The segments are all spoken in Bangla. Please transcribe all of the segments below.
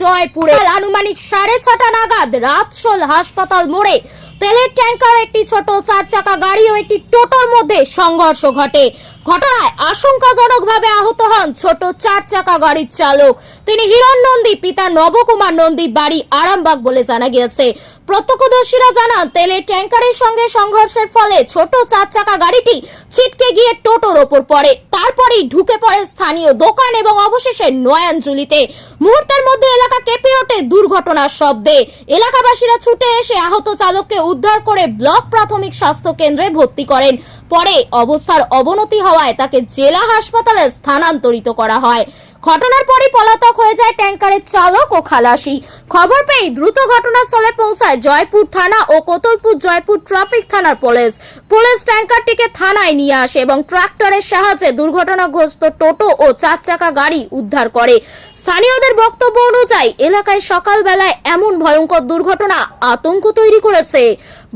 জয়পুরে। আনুমানিক সাড়ে ছটা নাগাদ রাতসোল হাসপাতাল মোড়ে তেলের ট্যাঙ্কার, একটি ছোট চার চাকা গাড়ি ও একটি টোটোর মধ্যে সংঘর্ষ ঘটে। ঘটনায় আশঙ্কাজনকভাবে আহত হন ছোট চার চাকা গাড়ির চালক। তিনি হিরণ নন্দী, পিতা নবকুমার নন্দী, বাড়ি আরামবাগ বলে জানা গিয়েছে। প্রত্যক্ষদর্শীরা জানান তেলের ট্যাঙ্কারের সঙ্গে সংঘর্ষের ফলে ছোট চার চাকা গাড়িটি ছিটকে গিয়ে টোটোর ওপর পড়ে। তারপরেই ঢুকে পড়ে স্থানীয় দোকান এবং অবশেষে নয়াঞ্জলিতে। মুহূর্তের মধ্যে এলাকা কেঁপে ওঠে দুর্ঘটনার শব্দে। এলাকাবাসীরা ছুটে এসে আহত চালককে উদ্ধার করে ব্লক প্রাথমিক স্বাস্থ্য কেন্দ্রে ভর্তি করেন। পরে অবস্থার অবনতি হওয়ায় তাকে জেলা হাসপাতালে স্থানান্তরিত করা হয়। ঘটনার পরই পলাতক হয়ে যায় ট্যাঙ্কারের চালক ও খালাসি। খবর পেয়ে দ্রুত ঘটনাস্থলে পৌঁছায় জয়পুর থানা ও কোতলপুর জয়পুর ট্রাফিক থানার পুলিশ। পুলিশ ট্যাঙ্কারটিকে থানায় নিয়ে আসে এবং ট্রাক্টরের সাহায্যে দুর্ঘটনাগ্রস্ত টোটো ও চার চাকা গাড়ি উদ্ধার করে। স্থানীয়দের বক্তব্য অনুযায়ী, এলাকায় সকালবেলায় এমন ভয়ঙ্কর দুর্ঘটনা আতঙ্ক তৈরি করেছে।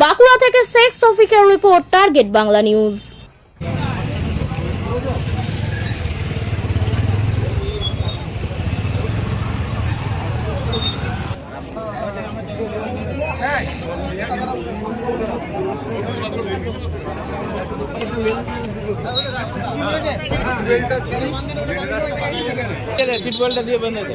বাঁকুড়া থেকে Sheikh সফিকের report, target Bangla news. Seat বেল্টটা দিয়ে বেঁধে দে।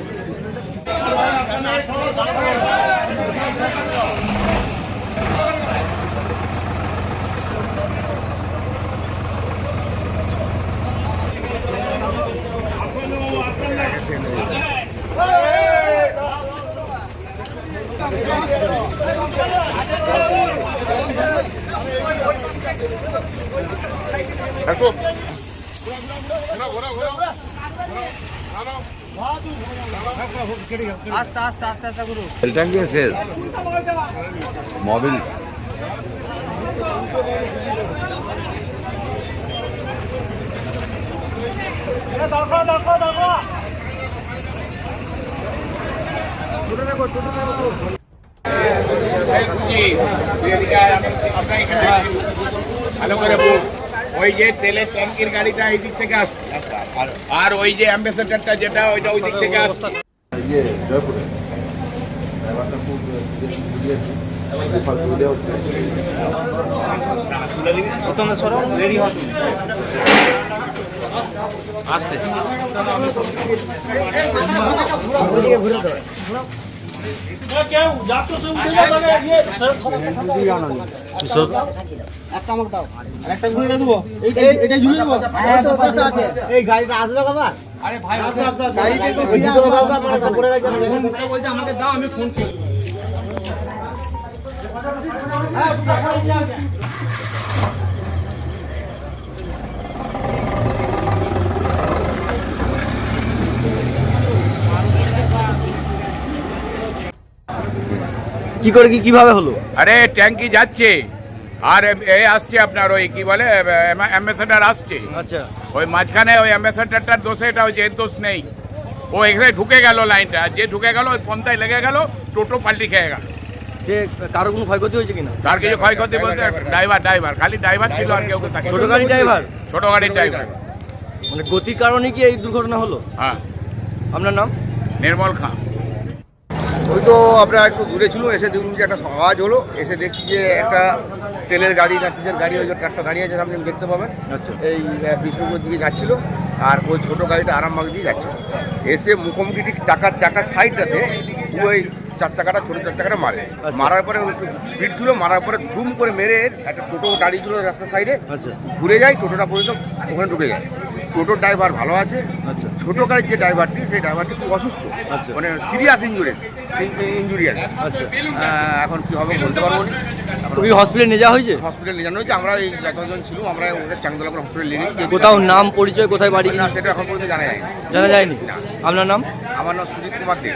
আস্তে আস্তে আস্তে আস্তে গুরু ট্যাঙ্কি শেষ মোবিল ভালো করে বল ওই যে তেলের ট্যাঙ্কির গাড়িটা এই দিক থেকে আসছে। আর ওই যে অ্যাম্বাসেডারটা যেটা ওইটা ওই দিক থেকে আসছে। ইয়ে জয়পুরে। আসতে। ঘুরে দেবো এই গাড়িটা আসবে কবার আরে ভাই আমাকে দাও আমি ফোন করি কি করে কি কীভাবে হলো? আরে ট্যাঙ্কি যাচ্ছে। আর এ- আসছে আপনার ওই কি বলে অ্যাম্বাসেডার আসছে। আচ্ছা। ওই মাঝখানে ওই অ্যাম্বাসেডারটার দোষে এটা হচ্ছে এর দোষ নেই। ও এখানে ঢুকে গেল লাইনটা। আর যে ঢুকে গেল ওই পন্থায় লেগে গেল টোটো পাল্টি খেয়ে গেল। যে কারও কোনো ক্ষয়ক্ষতি হয়েছে কিনা? তার কিছু ক্ষয়ক্ষতি বলতে ড্রাইভার ড্রাইভার খালি ড্রাইভার ছিল আর কেউ থাকে ছোট গাড়ি ড্রাইভার ছোট গাড়ির ড্রাইভার। মানে গতির কারণে কি এই দুর্ঘটনা হলো? হ্যাঁ। আপনার নাম? নির্মল খাঁ। ওই তো আমরা একটু দূরে ছিল এসে দেখুন যে একটা আওয়াজ হলো এসে দেখছি যে একটা তেলের গাড়ি না কিসের গাড়ি ওই ট্রাক্টর গাড়ি আছে আপনি দেখতে পাবেন। আচ্ছা। এই বিষ্ণুপুর দিকে যাচ্ছিল আর ওই ছোটো গাড়িটা আরামবাগ দিয়ে যাচ্ছে। এসে মুখোমুখি ঠিক চাকার চাকার সাইডটাতে ওই চার চাকাটা ছোটো চার চাকাটা মারে। আচ্ছা। মারার পরে স্পিড ছিল মারার পরে দুম করে মেরে একটা টোটো গাড়ি ছিল রাস্তার সাইডে। আচ্ছা। ঘুরে যায় টোটোটা পর্যন্ত ওখানে ঢুকে যায়। টোটোর ড্রাইভার ভালো আছে। আচ্ছা। ছোটো গাড়ির যে ড্রাইভারটি সেই ড্রাইভারটি খুব অসুস্থ। আচ্ছা। মানে সিরিয়াস ইঞ্জুরিয়াস ইঞ্জুরি আছে আচ্ছা। এখন কি হবে বলতে পারব না। ওই হসপিটালে নিয়ে যাওয়া হয়েছে? হসপিটালে নিয়ে যাওয়া হয়েছে। আমরা এই একজন ছিল আমরা ওদের চাংদলা করে হসপিটালে নিয়ে গেছি। কোথাও নাম পরিচয় কোথায় বাড়ি? না সেটা এখন পর্যন্ত জানা যায়নি। জানা যায়নি। আপনার নাম? আমার নাম সুজিত কুমার দেব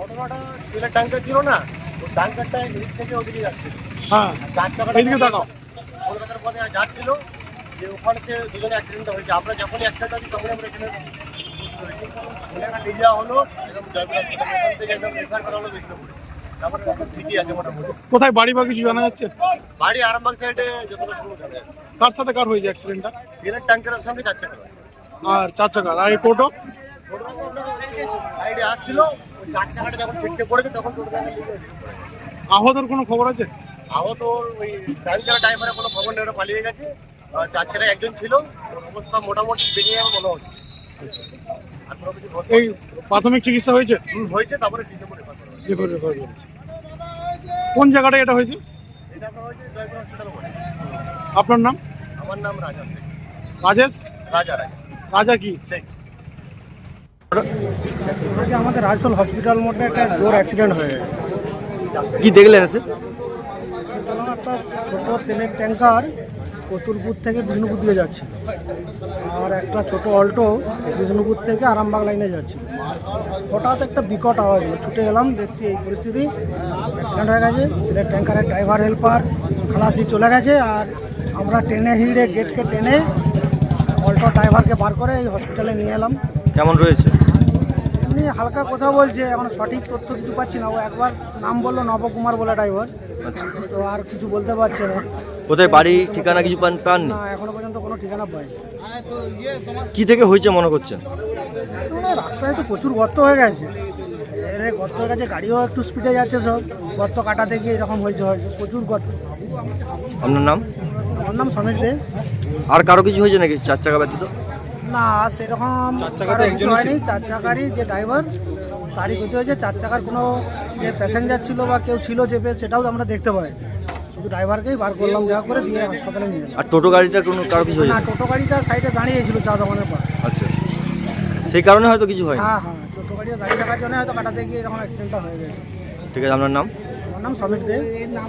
ঘটনাটা তেলের ট্যাঙ্কার ছিল না ওই ট্যাঙ্কারটা এদিক থেকে ওদিকে যাচ্ছে। হ্যাঁ। চার কলকাতার পথে যাচ্ছিল যে ওখানে থেকে দুজনে অ্যাক্সিডেন্ট হয়েছে। আমরা যখনই অ্যাক্সিডেন্ট হয়েছি তখনই আমরা এখানে এখানে নিয়ে যাওয়া হলো এরকম জয়পুর থেকে একদম রেফার করা হলো বিষ্ণুপুরে তারপরে এখন ঠিকই কোথায় বাড়ি বা কিছু জানা যাচ্ছে? বাড়ি আরামবাগ সাইডে কার সাথে কার হয়েছে অ্যাক্সিডেন্টটা তেলের ট্যাঙ্কারের সঙ্গে যাচ্ছে আর চার চাকার। আর এই টোটো? সাইডে আসছিল। আহতর কোনো খবর আছে? আহত ওই গাড়ি চালা ড্রাইভারের কোনো খবর নেই পালিয়ে গেছে। চার চাকায় একজন ছিল অবস্থা মোটামুটি বেরিয়ে যাবে মনে হচ্ছে। এই প্রাথমিক চিকিৎসা হয়েছে? হয়েছে তারপরে। কোন জায়গাটা এটা হয়েছে? আপনার নাম? আমার নাম রাজা। রাজেশ? রাজা রাজা। রাজা কি? যে আমাদের রাজসল হসপিটাল মোড়ে একটা জোর অ্যাক্সিডেন্ট হয়ে গেছে। কি দেখলেন এসে? একটা ছোট তেলের ট্যাঙ্কার কতুলপুর থেকে বিষ্ণুপুর দিকে যাচ্ছে। আর একটা ছোট অল্টো বিষ্ণুপুর থেকে আরামবাগ লাইনে যাচ্ছে। হঠাৎ একটা বিকট আওয়াজ হলো। ছুটে গেলাম দেখছি এই পরিস্থিতি। অ্যাক্সিডেন্ট হয়ে গেছে। তেলের ট্যাঙ্কারের ড্রাইভার হেল্পার খালাসি চলে গেছে। আর আমরা টেনে হিঁড়ে গেটকে টেনে অল্টো ড্রাইভারকে বার করে এই হসপিটালে নিয়ে এলাম। কেমন রয়েছে? এমনি হালকা কথা বলছে এখন সঠিক তথ্য কিছু পাচ্ছি না। ও একবার নাম বলল নবকুমার বলে ড্রাইভার আচ্ছা। তো আর কিছু বলতে পারছে না। কোথায় বাড়ি ঠিকানা কিছু পান পান না এখনও পর্যন্ত কোনো ঠিকানা পাইনি। কি থেকে হয়েছে মনে করছেন? রাস্তায় তো প্রচুর গর্ত হয়ে গেছে। এর গর্ত হয়ে গেছে গাড়িও একটু স্পিডে যাচ্ছে সব। গর্ত কাটাতে গিয়ে এরকম হয়েছে হয়েছে। প্রচুর গর্ত। আপনার নাম? আমার নাম সমীর দে। আর কারও কিছু হয়েছে নাকি চার চাকা ব্যতীত? না সেরকম হয়নি। চার চাকারই যে ড্রাইভার তারই ক্ষতি হয়েছে। চার চাকার কোনো যে প্যাসেঞ্জার ছিল বা কেউ ছিল চেপে সেটাও আমরা দেখতে পাই। শুধু ড্রাইভারকেই বার করলাম যা করে দিয়ে হাসপাতালে নিয়ে আর টোটো গাড়িটার কোনো কারও কিছু হয়েছে? না টোটো গাড়িটা সাইডে দাঁড়িয়েছিল চা দোকানের পাশে। আচ্ছা। সেই কারণে হয়তো কিছু হয় হ্যাঁ হ্যাঁ টোটো গাড়িটা দাঁড়িয়ে থাকার জন্য হয়তো কাটাতে গিয়ে এরকম অ্যাক্সিডেন্টটা হয়ে গেছে। ঠিক আছে আপনার নাম? আমার নাম সমীর দে। নাম